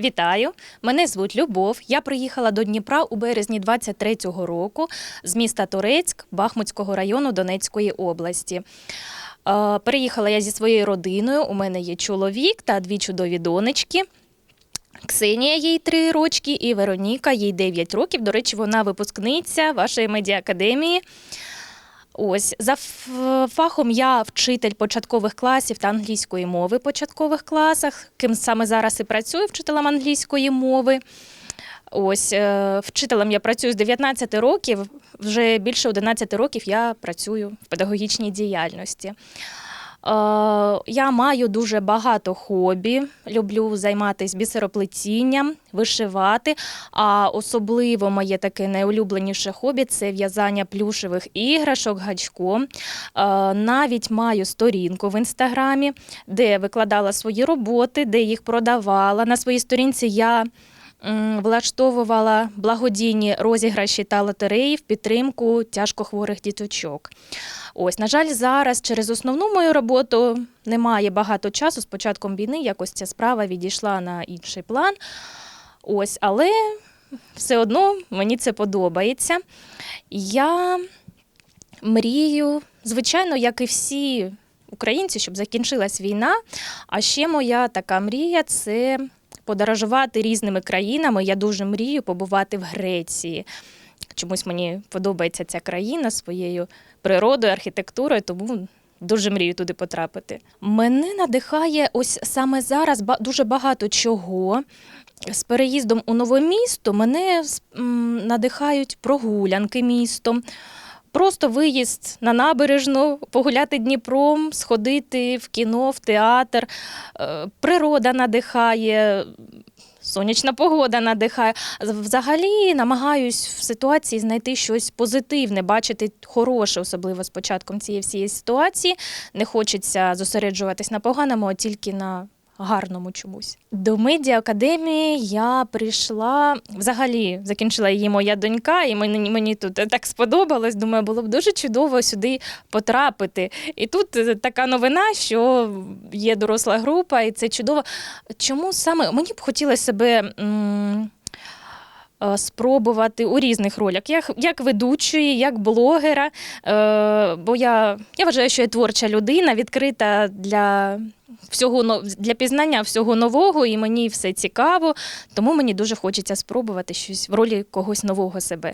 Вітаю! Мене звуть Любов. Я приїхала до Дніпра у березні 23-го року з міста Торецьк Бахмутського району Донецької області. Е, Переїхала я зі своєю родиною. У мене є чоловік та дві чудові донечки. Ксенія їй 3 рочки і Вероніка їй 9 років. До речі, вона випускниця вашої медіаакадемії. Ось за фахом я вчитель початкових класів та англійської мови в початкових класах, ким саме зараз і працюю вчителем англійської мови. Ось е, вчителем я працюю з 19 років. Вже більше 11 років я працюю в педагогічній діяльності. Е, Я маю дуже багато хобі. Люблю займатися бісероплетінням, вишивати. А особливо моє таке найулюбленіше хобі це в'язання плюшевих іграшок гачком. Е, Навіть маю сторінку в інстаграмі, де викладала свої роботи, де їх продавала. На своїй сторінці я влаштовувала благодійні розіграші та лотереї в підтримку тяжкохворих діточок. Ось, на жаль, зараз через основну мою роботу немає багато часу. З початком війни якось ця справа відійшла на інший план. Ось, але все одно мені це подобається. Я мрію, звичайно, як і всі українці, щоб закінчилась війна. А ще моя така мрія це подорожувати різними країнами. Я дуже мрію побувати в Греції. Чомусь мені подобається ця країна своєю природою, архітектурою, тому дуже мрію туди потрапити. Мене надихає ось саме зараз дуже багато чого. З переїздом у нове місто мене надихають прогулянки містом. Просто виїзд на набережну, погуляти Дніпром, сходити в кіно, в театр. Е, Природа надихає, сонячна погода надихає. Взагалі намагаюсь в ситуації знайти щось позитивне, бачити хороше, особливо з початком цієї всієї ситуації. Не хочеться зосереджуватись на поганому, а тільки на гарному чомусь. До медіакадемії я прийшла взагалі, закінчила її моя донька, і мені, мені тут так сподобалось. Думаю, було б дуже чудово сюди потрапити. І тут е, така новина, що є доросла група, і це чудово. Чому саме мені б хотілося себе. м, Спробувати у різних ролях, як, як ведучої, як блогера. Е, бо я, я вважаю, що я творча людина, відкрита для всього для пізнання всього нового, і мені все цікаво. Тому мені дуже хочеться спробувати щось в ролі когось нового себе.